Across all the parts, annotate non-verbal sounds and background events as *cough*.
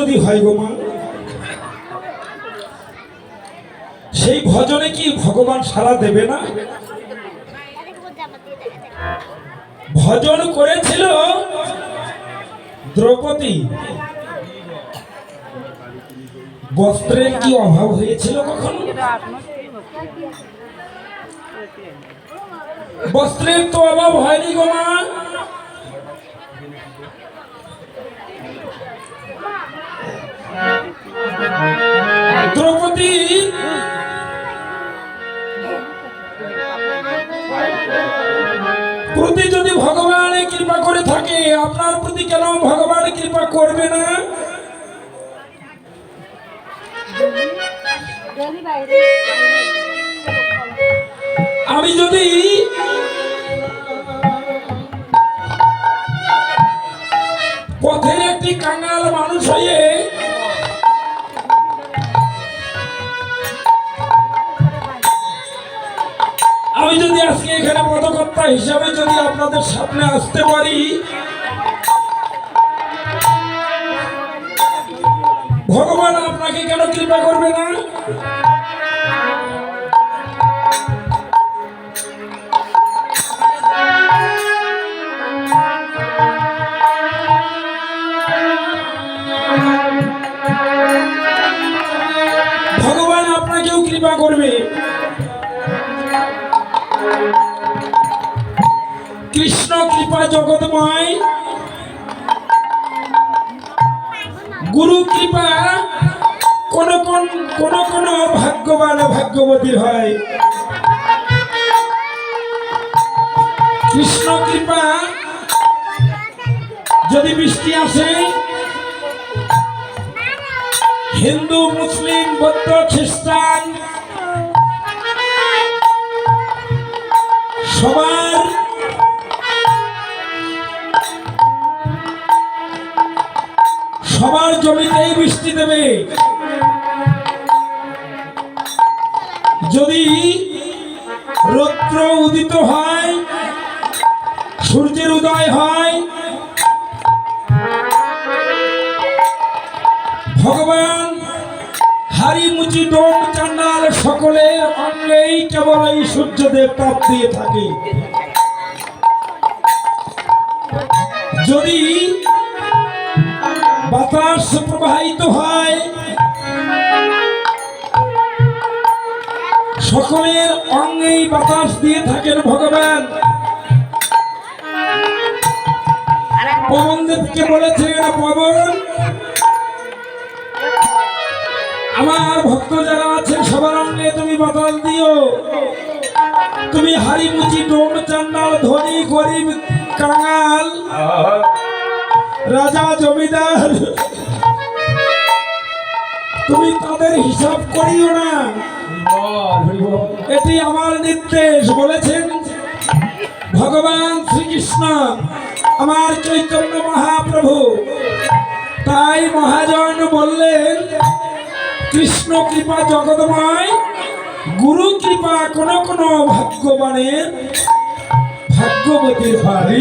যদি হয় গো মা, সেই ভজনে কি ভগবান সারা দেবে না? ভজন করেছিল দ্রৌপদী। বস্ত্রের কি অভাব হয়েছিল কখনো? বস্ত্রের তো অভাব হয়নি গো মা। দ্রৌপদী। প্রতি যদি ভগবান কৃপা করে থাকে, আপনার প্রতি কেন ভগবান কৃপা করবে না? আমি যদি পথের একটি কাঙাল মানুষ হয়ে এখানে পদকর্তা হিসাবে যদি আপনাদের সামনে আসতে পারি ভগবান আপনাকে কেন কৃপা করবে না? জগৎময় গুরু কৃপা কোন কোন কোন কোন ভাগ্যবান ভাগ্যবতীর হয়। কৃষ্ণ কৃপা যদি বৃষ্টি আসে, হিন্দু, মুসলিম, বৌদ্ধ, খ্রিস্টান সবার সবার জমিতেই বৃষ্টি দেবে। যদি রৌদ্র উদিত হয়, সূর্যের উদয় হয়, ভগবান হারি মুচি ডোম চান্ডাল সকলের অঙ্গেই কেবল এই সূর্যদেব তাপ দিয়ে থাকে। যদি বাতাস প্রবাহিত হয়। সকলের অঙ্গেই বাতাস দিয়ে থাকেন ভগবান। পবনদেবকে বলেছেন পবন আমার ভক্ত যারা আছেন সবার অঙ্গে তুমি বাতাস দিও। তুমি হাড়ি মুচি ডোম চান্ডাল ধনী, গরিব, কাঙাল। রাজা জমিদার, তুমি তাদের হিসাব করিও না। এটি আমার নির্দেশ, বলেছেন ভগবান শ্রীকৃষ্ণ, আমার চৈতন্য মহাপ্রভু। তাই মহাজন বললেন, কৃষ্ণ কৃপা জগৎময়, গুরু কৃপা কোন কোন ভাগ্যবানের, ভাগ্যবতীর হয়।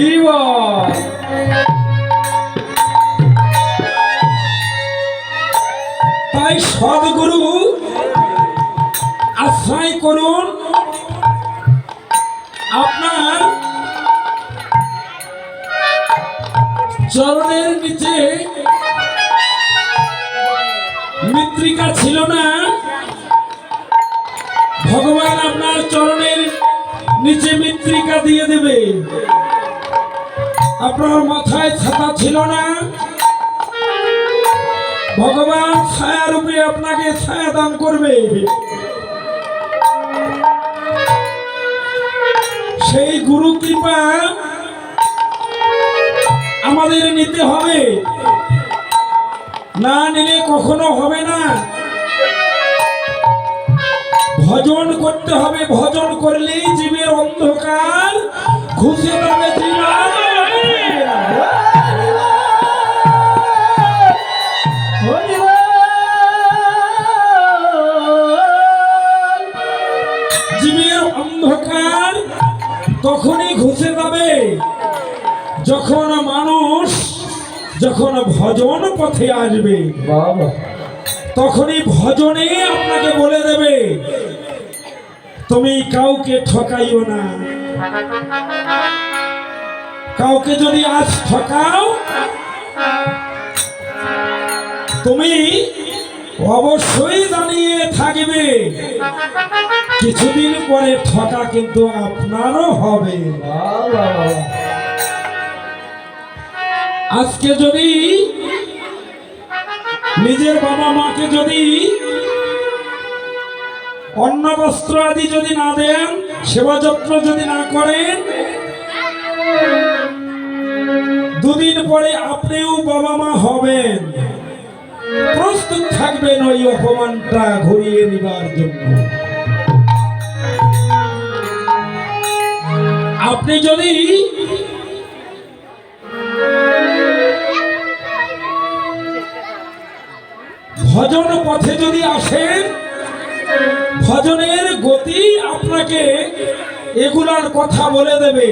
তাই সদগুরু আশ্রয় করুন। আপনার চরণের নিচে মৃত্তিকা ছিল না। ভগবান আপনার চরণের নিচে মৃত্তিকা দিয়ে দেবে। আপনার মাথায় ছাতা ছিল না। ভগবান ছায়া রূপে আপনাকে ছায়া দান করবে। সেই গুরু কৃপা আমাদের নিতে হবে। না নিলে কখনো হবে না। ভজন করতে হবে, ভজন করলেই জীবের অন্ধকার ঘুষে যাবে জীবন যখন মানুষ যখন ভজন পথে আসবে তখনই ভজনে আপনাকে বলে দেবে তুমি কাউকে ঠকাইও না। কাউকে যদি আজ ঠকাও তুমি অবশ্যই দাঁড়িয়ে থাকবে। কিছুদিন পরে ঠকা কিন্তু আপনারও হবে। আজকে যদি নিজের বাবা মাকে যদি অন্ন, বস্ত্র আদি যদি না দেন, সেবা যত্ন যদি না করেন, দুদিন পরে আপনিও বাবা মা হবেন। প্রস্তুত থাকবেন ওই অপমানটা ঘুরিয়ে নিবার জন্য। আপনি যদি ভজন পথে যদি আসেন, ভজনের গতি আপনাকে এগুলার কথা বলে দেবে।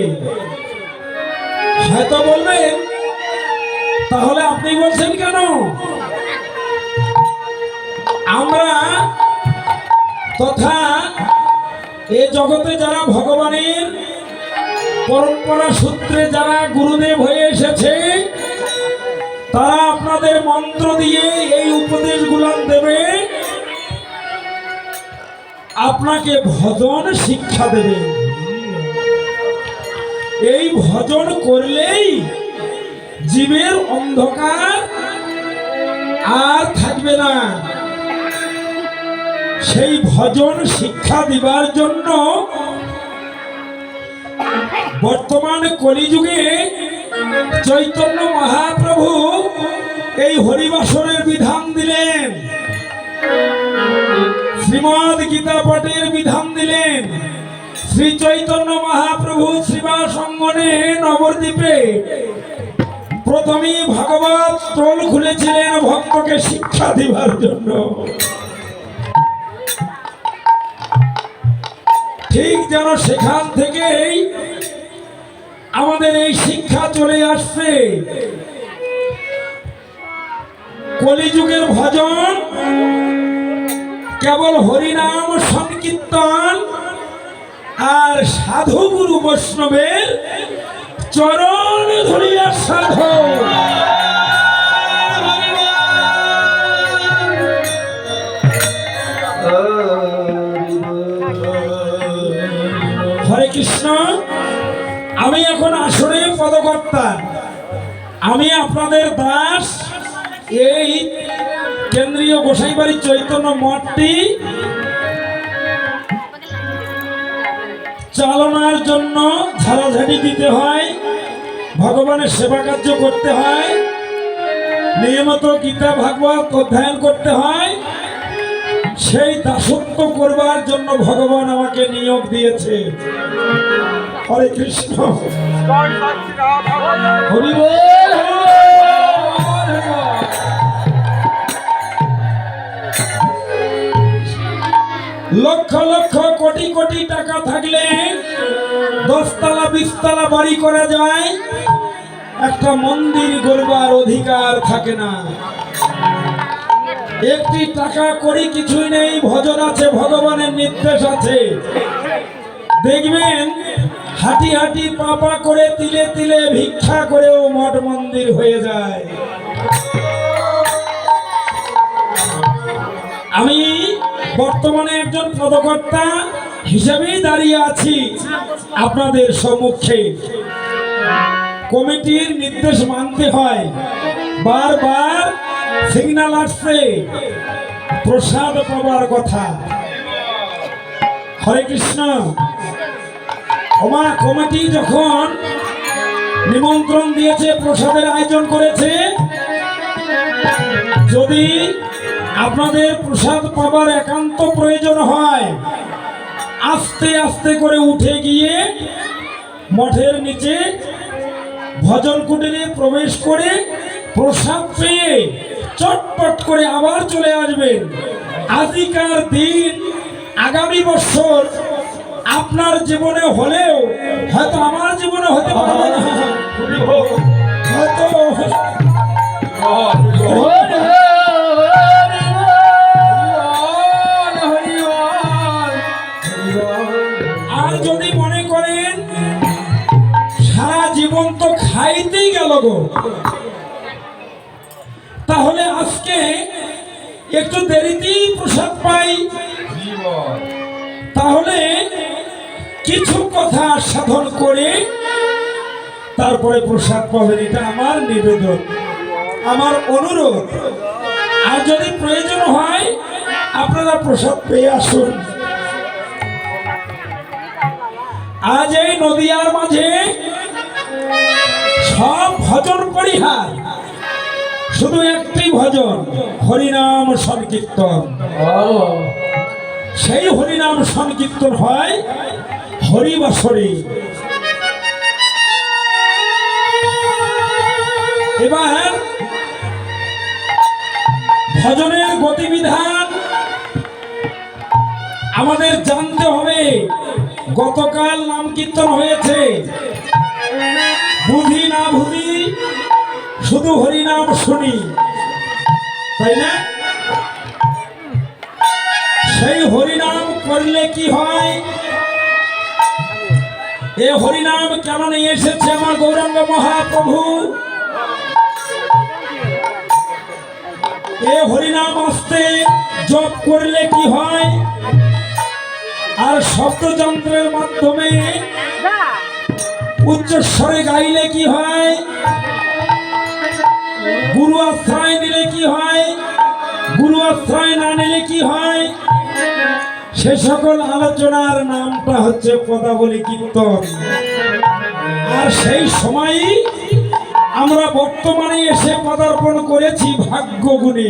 হয়তো বলবেন, তাহলে আপনি বলছেন কেন? আমরা তথা এ জগতে যারা ভগবানের পরম্পরা সূত্রে যারা গুরুদেব হয়ে এসেছে তারা আপনাদের মন্ত্র দিয়ে এই উপদেশগুলো দেবে। আপনাকে ভজন শিক্ষা দেবে। এই ভজন করলেই জীবের অন্ধকার আর থাকবে না। সেই ভজন শিক্ষা দিবার জন্য বর্তমান কলিযুগে চৈতন্য মহাপ্রভু এই হরিবাসনের বিধান দিলেন। শ্রীমদ গীতা পাঠের বিধান দিলেন। শ্রী চৈতন্য মহাপ্রভু শ্রীবাস অঙ্গনে নবদ্বীপে প্রথমেই ভাগবত স্টল খুলেছিলেন ভক্তকে শিক্ষা দিবার জন্য। ঠিক যেন সেখান থেকেই আমাদের এই শিক্ষা চলে আসছে। কলিযুগের ভজন, কেবল হরিনাম সংকীর্তন, আর সাধু গুরু বৈষ্ণবের চরণ ধরিয়া সাধু। হরে কৃষ্ণ। পদকর্তা আমি আপনাদের দাস। এই কেন্দ্রীয় গোসাইবাড়ি চৈতন্য মঠটি চালনার জন্য ঝাড়াঝাড়ি দিতে হয়, ভগবানের সেবা কার্য করতে হয়, নিয়মিত গীতা, ভাগবত অধ্যয়ন করতে হয়। সেই দাসত্ব করবার জন্য ভগবান আমাকে নিয়োগ দিয়েছে। হরে কৃষ্ণ। হরি বল, লক্ষ লক্ষ কোটি কোটি টাকা থাকলে দশতলা বিশতলা বাড়ি করা যায়। একটা মন্দির গড়বার অধিকার থাকে না। একটি টাকা করি কিছুই নেই ভজন আছে ভগবানের নির্দেশ আছে। দেখবেন হাঁটি হাঁটি পাপা করে তিলে তিলে ভিক্ষা করেও মঠ মন্দির হয়ে যায়। আমি বর্তমানে একজন পদকর্তা হিসেবেই দাঁড়িয়ে আছি আপনাদের সম্মুখে। কমিটির নির্দেশ মানতে হয়। বারবার সিগন্যাল আসছে। প্রসাদ পাবার কথা। হরে কৃষ্ণ। আমার কমিটি যখন নিমন্ত্রণ দিয়েছে, প্রসাদের আয়োজন করেছে, যদি আপনাদের প্রসাদ পাবার একান্ত প্রয়োজন হয়, আস্তে আস্তে করে উঠে গিয়ে মঠের নিচে ভজন কুটিরে প্রবেশ করে প্রসাদ পেয়ে চটপট করে আবার চলে আসবেন। আজিকার দিন আগামী বছর আপনার জীবনে হলেও হয়তো আমার জীবনে হতে পারবে না হয়তো আর যদি মনে করেন, সারা জীবন তো খাইতেই গো। তাহলে আজকে একটু দেরিতেই প্রসাদ পাই। কথা সাধন করে তারপরে প্রসাদ পাবেন এটা আমার নিবেদন আমার অনুরোধ। আর যদি প্রয়োজন হয় আপনারা প্রসাদ পেয়ে আসুন। আজ এই নদিয়ার মাঝে সব ভজন পরিহার শুধু একটি ভজন হরিনাম সংকীর্তন। সেই হরিনাম সংকীর্তন হয় হরিবাসরে এবার ভজনের গতিবিধান আমাদের জানতে হবে। গতকাল নাম কীর্তন হয়েছে। বুঝি না বুঝি, শুধু হরিনাম শুনি। তাই না? সেই হরিনাম করলে কি হয়? এ হরিনাম কেন নিয়ে এসেছে আমার গৌরাঙ্গ মহাপ্রভু? এ হরিনাম আসতে জপ করলে কি হয়? আর শব্দযন্ত্রের মাধ্যমে উচ্চস্বরে গাইলে কি হয়? গুরু আশ্রয় নিলে কি হয়? গুরু আশ্রয় না নিলে কি হয়? সে সকল আলোচনার নামটা হচ্ছে পদাবলী কীর্তন। আর সেই সময়ই আমরা বর্তমানে এসে পদার্পণ করেছি ভাগ্য গুণে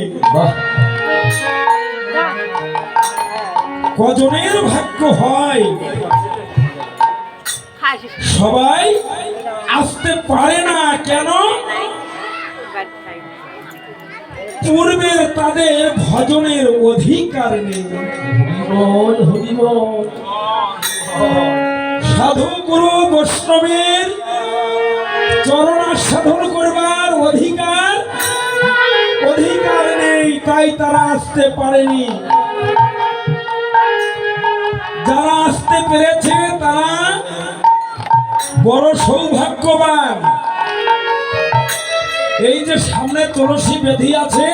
কজনের ভাগ্য হয়? সবাই আসতে পারে না। কেন? পূর্বের তাদের ভজনের অধিকার নেই। সাধু গুরু বৈষ্ণবের চরণা সাধন করবার অধিকার অধিকার নেই তাই তারা আসতে পারেনি। যারা আসতে পেরেছে তারা বড় সৌভাগ্যবান। এই যে সামনে তুলসী বেধি আছে,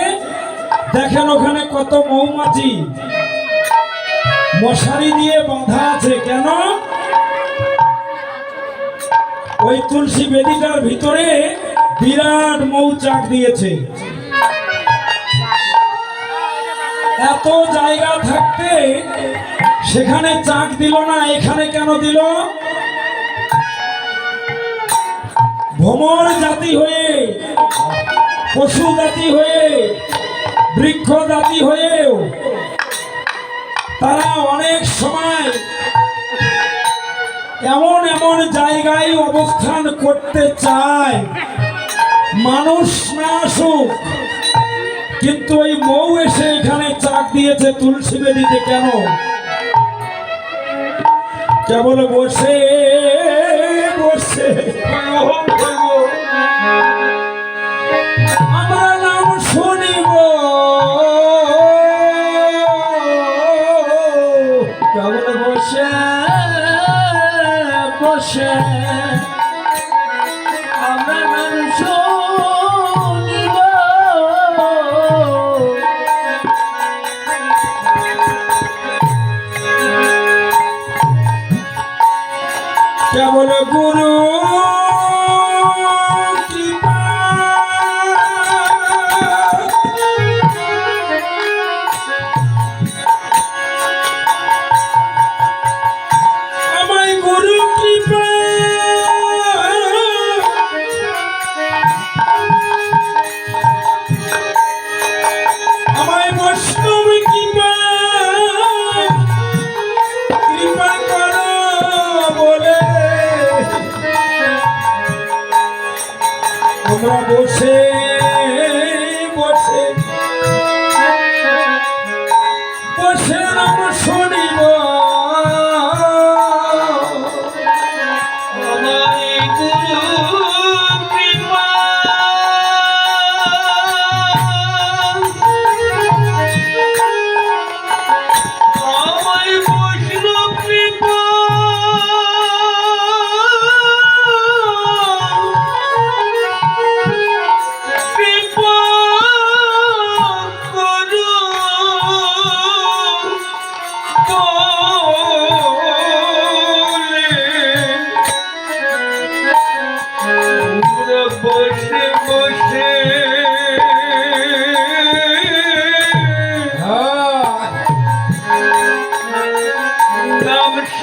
দেখেন ওখানে কত মৌমাছি। মশারি দিয়ে বাঁধা আছে, কেন? ওই তুলসী বেদিটার ভিতরে বিরাট মৌচাক দিয়েছে। এত জায়গা থাকতে সেখানে চাক দিল না, এখানে কেন দিল? ভ্রমর জাতি হয়ে পশু জাতি হয়ে, বৃক্ষ জাতি হয়েও তারা অনেক সময় এমন এমন জায়গায় অবস্থান করতে চায়। মানুষ না আসুক, কিন্তু ওই মৌ এসে এখানে চাক দিয়েছে তুলসী বেদিতে কেন? কেবল বসে বসে। গুরু আমরা বসে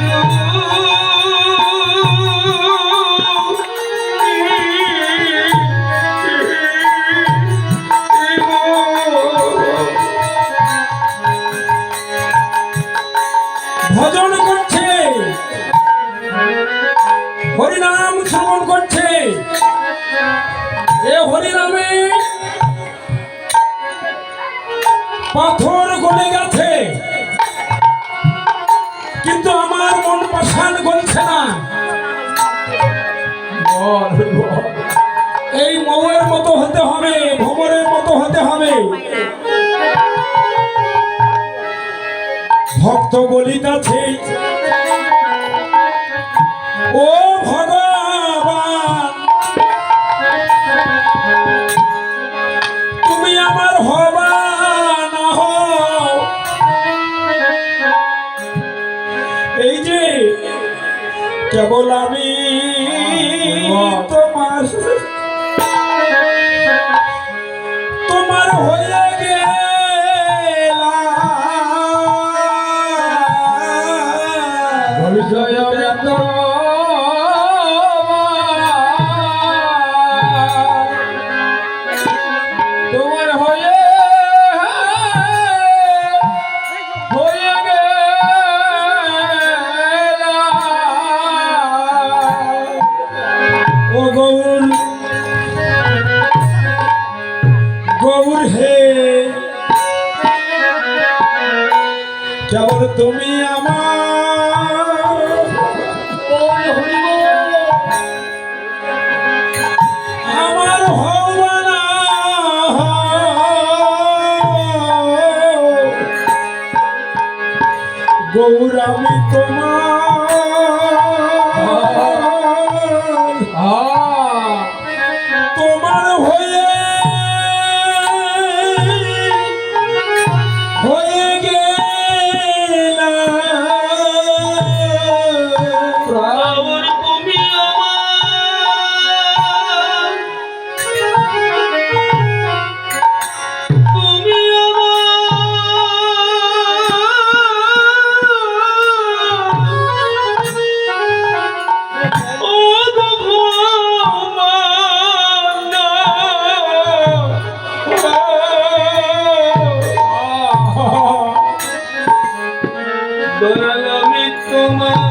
Thank you. ভক্ত বলিতাছি? ও ভগবান! তুমি আমার হবা না এই যে কেবল আমি হ্যাঁ, হ্যাঁ, হ্যাঁ। তো ahora me como আলমে তোমার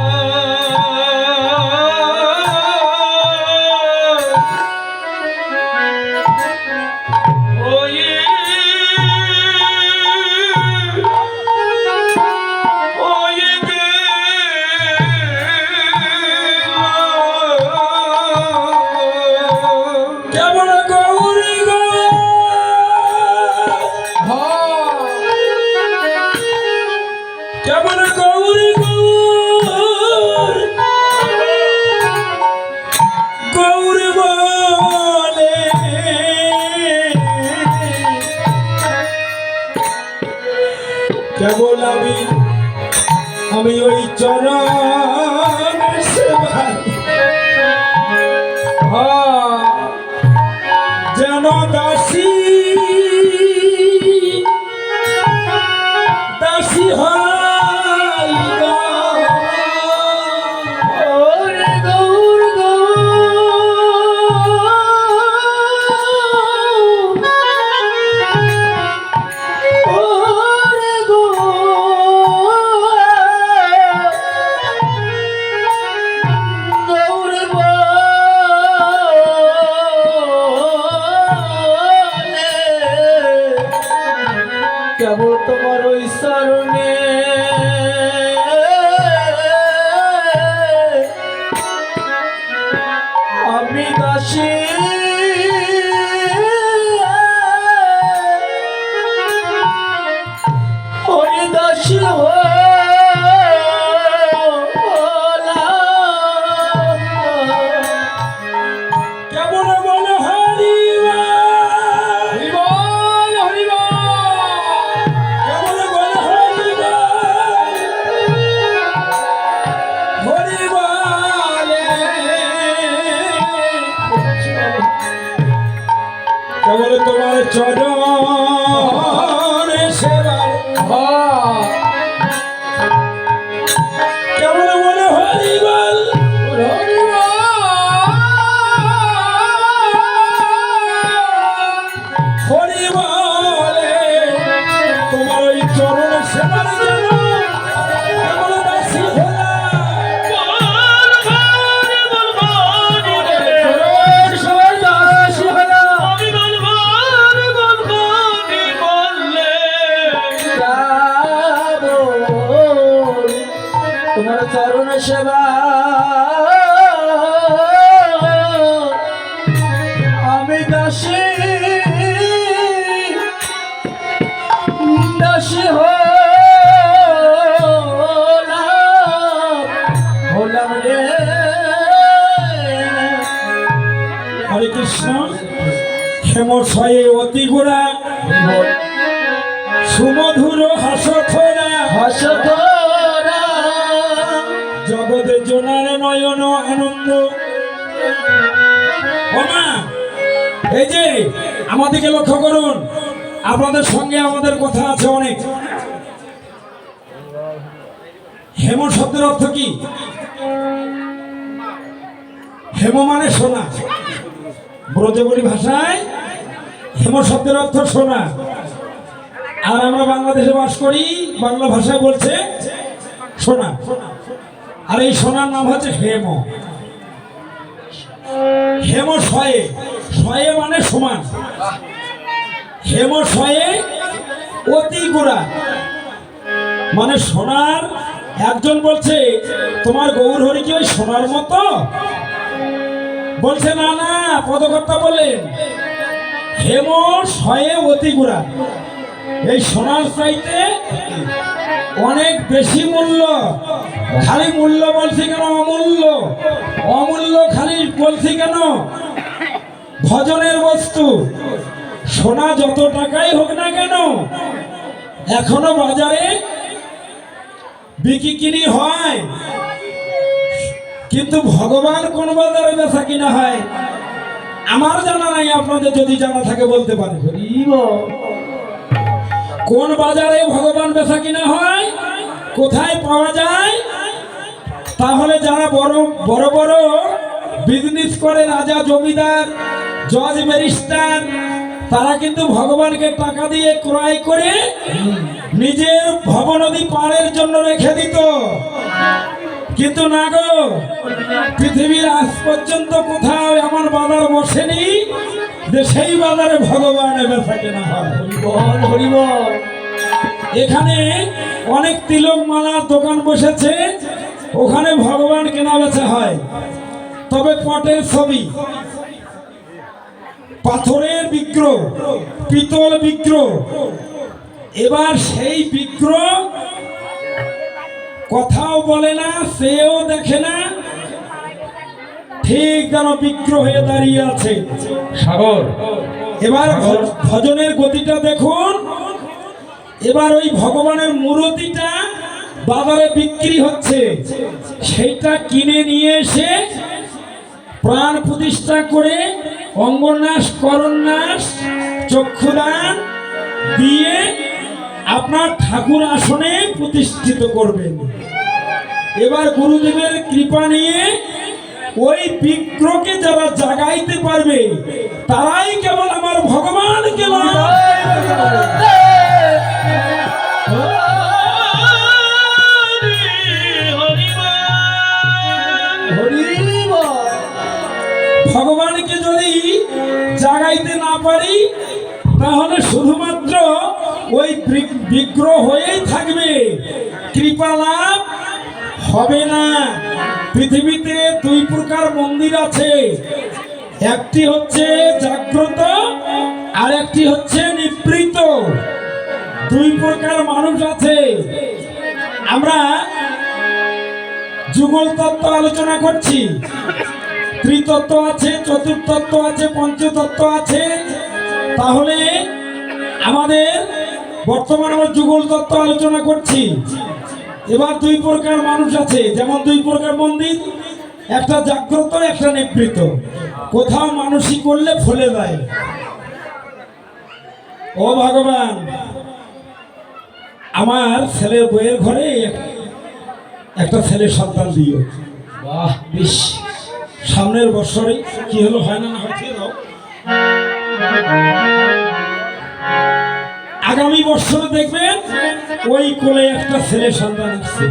চরণ আমাদেরকে লক্ষ্য করুন। আপনাদের সঙ্গে আমাদের কথা আছে অনেক। হেম শব্দের অর্থ কি? হেম মানে সোনা। ব্রজবলী ভাষায়, হেম শব্দের অর্থ সোনা। আর আমরা বাংলাদেশে বাস করি, বাংলা ভাষায় বলছে সোনা। আর এই সোনার নাম হচ্ছে হেম। হেম শয়ে। শয়ে মানে সমান। অতি মানে সোনার, একজন বলছে, তোমার গৌর হরি কি ওই সোনার মতো? বলছে, না না, পদকর্তা বললেন হেম শয়ে অতি গোড়া এই সোনার চাইতে অনেক বেশি মূল্য। খালি মূল্য বলছি কেন? অমূল্য। অমূল্য খালি বলছি কেন? ভজনের বস্তু। সোনা যত টাকাই হোক না কেন, এখনও বাজারে বিক্রি কিনি হয়। কিন্তু ভগবান কোন বাজারে বেচা কিনা হয়? আমার জানা নাই, আপনাদের যদি জানা থাকে বলতে পারেন কোন বাজারে ভগবান বেচা কিনা হয়? কোথায় পাওয়া যায়? তাহলে যারা বড় বড় বড় বিজনেস করে, রাজা, জমিদার, জজ ব্যারিস্টার তারা কিন্তু ভগবানকে টাকা দিয়ে ক্রয় করে নিজের ভবনদী পাড়ের জন্য রেখে দিত। কিন্তু না গো, পৃথিবীর আজ পর্যন্ত কোথাও এমন বাজার বসেনি যে সেই বাজারে ভগবানের বেচা হয় হরিবল এখানে অনেক তিলক মালার দোকান বসেছে, ওখানে ভগবান কেনা বেচা হয়। তবে পটের ছবি পাথরের বিগ্রহ, পিতল বিগ্রহ। এবার সেই বিগ্রহ কথাও বলে না, সেও দেখে না। ঠিক যেন বিগ্রহ হয়ে দাঁড়িয়ে আছে। সাগর, এবার ভজনের গতিটা দেখুন। এবার ওই ভগবানের মূর্তিটা বাজারে বিক্রি হচ্ছে। সেইটা কিনে নিয়ে এসে প্রাণ প্রতিষ্ঠা করে অঙ্গনাশ করন্যাস চক্ষুদান দিয়ে আপনার ঠাকুর আসনে প্রতিষ্ঠিত করবেন। এবার গুরুদেবের কৃপা নিয়ে ওই বিগ্রহকে যারা জাগাইতে পারবে তারাই কেবল আমার ভগবানকে লাভ ভগবানকে যদি জাগাইতে না পারি, তাহলে শুধুমাত্র ওই বিগ্রহ হয়েই থাকবে। কৃপা লাভ হবে না। পৃথিবীতে দুই প্রকার মন্দির আছে। একটি হচ্ছে জাগ্রত আর একটি হচ্ছে নিবৃত। দুই প্রকার মানুষ আছে। আমরা যুগল তত্ত্ব আলোচনা করছি। ত্রিতত্ত্ব আছে চতুর্তত্ত্ব আছে, পঞ্চতত্ত্ব আছে। তাহলে আমাদের বর্তমানে আমরা যুগল তত্ত্ব আলোচনা করছি। এবার দুই প্রকার মানুষ আছে, যেমন দুই প্রকার মন্দির, একটা জাগ্রত, একটা নিবৃত। কোথাও মানুষই করলে ফলে যায়। ও ভগবান, আমার ছেলের বইয়ের ঘরে একটা ছেলের সন্তান দিও। বাহ, বেশ। সামনের বছরে কি হলো হয় না না হয় দিয়ে দাও আগামী বছরে দেখবেন ওই কোলে একটা ছেলে সন্তান আসছে।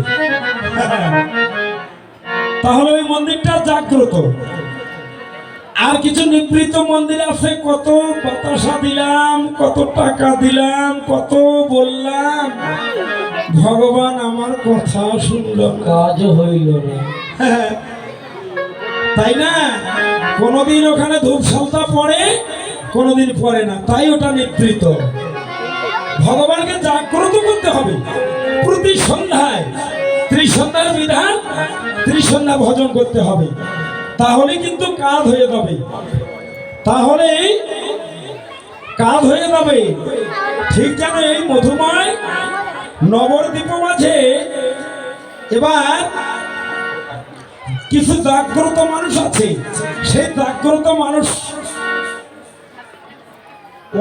তাহলে ওই মন্দিরটা জাগ্রত। আর কিছু নিবৃত মন্দির আছে কত বাতাসা দিলাম কত টাকা দিলাম কত বললাম ভগবান আমার কথা শুনল কাজ হইল না। হ্যাঁ। *laughs* তাই না? কোনোদিন ওখানে ধূপ সালতা পড়ে, কোনোদিন পড়ে না। তাই ওটা নিবৃত। ভগবানকে জাগ্রত করতে হবে। প্রতি সন্ধ্যায় ত্রিসন্ধ্যার বিধান, ত্রিসন্ধ্যা ভজন করতে হবে। তাহলে কিন্তু কাজ হয়ে যাবে। তাহলে কাজ হয়ে যাবে। ঠিক যেন এই মধুময় নবদ্বীপ মাঝে এবার কিছু জাগ্রত মানুষ আছে। সেই জাগ্রত মানুষ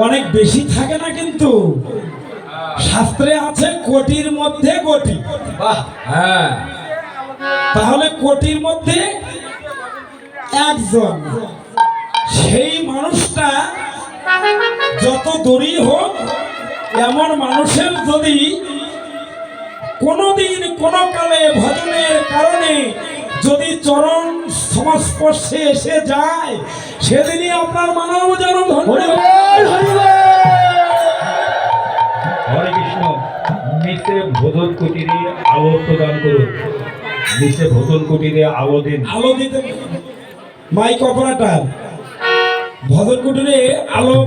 অনেক বেশি থাকে না কিন্তু। শাস্ত্রে আছে কোটির মধ্যে কোটি। হ্যাঁ। তাহলে কোটির মধ্যে একজন। সেই মানুষটা যত দূরই হোক, এমন মানুষের যদি কোনোদিন কোনো কালে ভজনের কারণে যদি চরণ সংস্পর্শে এসে যায় সেদিনই আপনার মানব জন্ম হরে কৃষ্ণ নিচে ভোজন কুটিরে আলো প্রদান করুন। নিচে ভোজন কুটিরে আলো দিন। আলো দিতে মাইক অপারেটার ভজন কুটিরে আলো